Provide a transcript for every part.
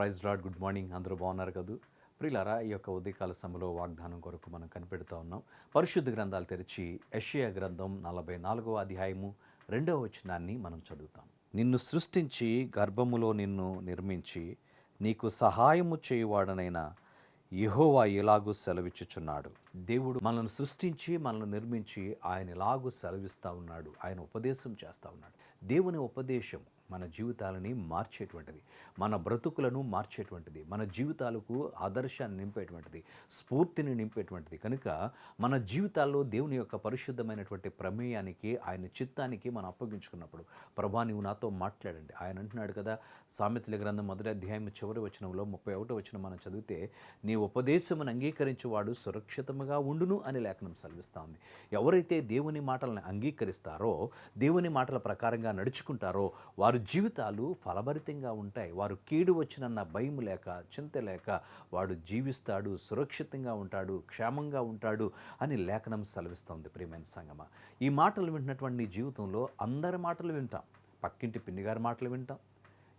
Praise lord good morning. అందరూ బాగున్నారు కదూ? ప్రిలారా ఈ యొక్క ఉదయకాల సమయంలో వాగ్దానం కొరకు మనం కనిపెడుతూ ఉన్నాం. పరిశుద్ధ గ్రంథాలు తెరిచి యెషయా గ్రంథం నలభై నాలుగవ అధ్యాయము రెండవ వచనాన్ని మనం చదువుతాం. నిన్ను సృష్టించి గర్భములో నిన్ను నిర్మించి నీకు సహాయము చేయువాడనైన యహోవా ఇలాగూ సెలవిచ్చుచున్నాడు. దేవుడు మనల్ని సృష్టించి మనల్ని నిర్మించి ఆయన ఇలాగూ సెలవిస్తూ ఉన్నాడు. ఆయన ఉపదేశం చేస్తూ ఉన్నాడు. దేవుని ఉపదేశం మన జీవితాలని మార్చేటువంటిది మన బ్రతుకులను మార్చేటువంటిది మన జీవితాలకు ఆదర్శాన్ని నింపేటువంటిది స్ఫూర్తిని నింపేటువంటిది. కనుక మన జీవితాల్లో దేవుని యొక్క పరిశుద్ధమైనటువంటి ప్రమేయానికి ఆయన చిత్తానికి మనం అప్పగించుకున్నప్పుడు ప్రభా నువ్వు నాతో మాట్లాడండి. ఆయన అంటున్నాడు కదా సామెతల గ్రంథం మొదటి అధ్యాయం చివరి వచనంలో ముప్పై ఒకటో వచనం మనం చదివితే నీ ఉపదేశమును అంగీకరించేవాడు సురక్షితముగా ఉండును అని లేఖనం సెలవిస్తూ ఉంది. ఎవరైతే దేవుని మాటలను అంగీకరిస్తారో దేవుని మాటల ప్రకారంగా నడుచుకుంటారో వారు జీవితాలు ఫలభరితంగా ఉంటాయి. వారు కీడు వచ్చినన్న భయం లేక చింత లేక వాడు జీవిస్తాడు సురక్షితంగా ఉంటాడు క్షేమంగా ఉంటాడు అని లేఖనం సెలవిస్తోంది ప్రియమైన సంగమ. ఈ మాటలు వింటున్నటువంటి నీ జీవితంలో అందరి మాటలు వింటాం. పక్కింటి పిన్నిగారి మాటలు వింటాం.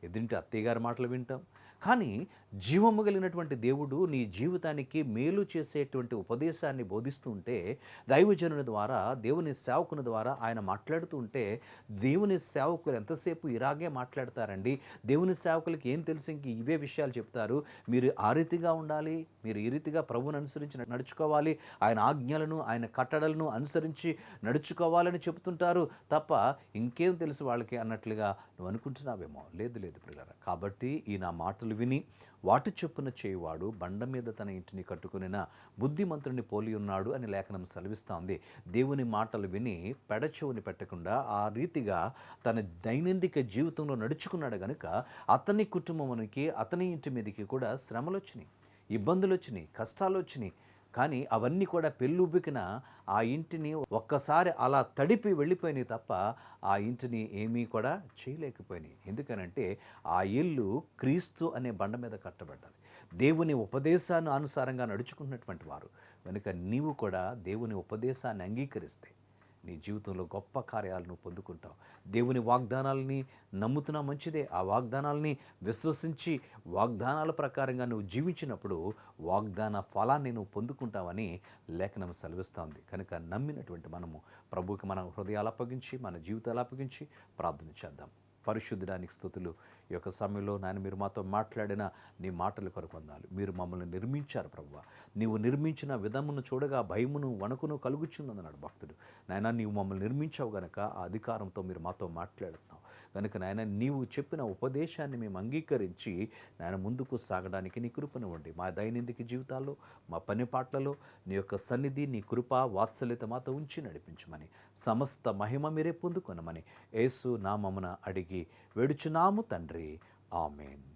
ఎదురింటి అత్తయ్య గారి మాటలు వింటాం. కానీ జీవము కలిగినటువంటి దేవుడు నీ జీవితానికి మేలు చేసేటువంటి ఉపదేశాన్ని బోధిస్తూ ఉంటే దైవజనుని ద్వారా దేవుని సేవకుని ద్వారా ఆయన మాట్లాడుతూ ఉంటే దేవుని సేవకులు ఎంతసేపు ఇలాగే మాట్లాడతారండి? దేవుని సేవకులకి ఏం తెలిసి? ఇంక ఇవే విషయాలు చెప్తారు. మీరు ఆ రీతిగా ఉండాలి మీరు ఈ రీతిగా ప్రభువును అనుసరించి నడుచుకోవాలి ఆయన ఆజ్ఞలను ఆయన కట్టడలను అనుసరించి నడుచుకోవాలని చెబుతుంటారు తప్ప ఇంకేం తెలుసు వాళ్ళకి అన్నట్లుగా నువ్వు అనుకుంటున్నావేమో? లేదు లేదు. పిల్లరా. కాబట్టి ఈ నా మాటలు విని వాటి చొప్పున చేయువాడు బండ మీద తన ఇంటిని కట్టుకునిన బుద్ధిమంతుడిని పోలి ఉన్నాడు అని లేఖనం సెలవిస్తోంది దేవుని మాటలు విని పెడచెవుని పెట్టకుండా ఆ రీతిగా తన దైనందిక జీవితంలో నడుచుకున్నాడు గనుక అతని కుటుంబానికి అతని ఇంటి మీదకి కూడా శ్రమలు వచ్చినాయి ఇబ్బందులు వచ్చినాయి కష్టాలు వచ్చినాయి కానీ అవన్నీ కూడా పెళ్ళుబికిన ఆ ఇంటిని ఒక్కసారి అలా తడిపి వెళ్ళిపోయినాయి తప్ప ఆ ఇంటిని ఏమీ కూడా చేయలేకపోయినాయి ఎందుకనంటే ఆ ఇల్లు క్రీస్తు అనే బండ మీద కట్టబడ్డది. దేవుని ఉపదేశాన్ని అనుసారంగా నడుచుకున్నటువంటి వారు. కనుక నీవు కూడా దేవుని ఉపదేశాన్ని అంగీకరిస్తే నీ జీవితంలో గొప్ప కార్యాలను పొందుకుంటావు. దేవుని వాగ్దానాలని నమ్ముతున్నా మంచిదే. ఆ వాగ్దానాలని విశ్వసించి వాగ్దానాల ప్రకారంగా నువ్వు జీవించినప్పుడు వాగ్దాన ఫలాన్ని నువ్వు పొందుకుంటావని లేఖనం సెలవిస్తోంది. కనుక నమ్మినటువంటి మనము ప్రభుకి మన హృదయాలు అప్పగించి మన జీవితాలు అప్పగించి ప్రార్థన చేద్దాం. పరిశుద్ధడానికి స్థుతులు. ఈ యొక్క సమయంలో నాయన మీరు మాతో మాట్లాడిన నీ మాటలు కొరకు మీరు మమ్మల్ని నిర్మించారు ప్రభువ. నీవు నిర్మించిన విధమును చూడగా భయమును వణుకును కలుగుచుందన్నాడు భక్తుడు. నాయన నీవు మమ్మల్ని నిర్మించావు గనక ఆ అధికారంతో మీరు మాతో మాట్లాడుతున్నావు. కనుక నాయన నీవు చెప్పిన ఉపదేశాన్ని మేము అంగీకరించి నాయన ముందుకు సాగడానికి నీ కృపనివ్వండి మా దైనందిక జీవితాల్లో మా పని పాటలలో నీ యొక్క సన్నిధి నీ కృప వాత్సల్యత మాతో ఉంచి నడిపించమని సమస్త మహిమ మీరే పొందుకొనమని యేసు నామమున అడిగి వేడుచున్నాము తండ్రి. Amen.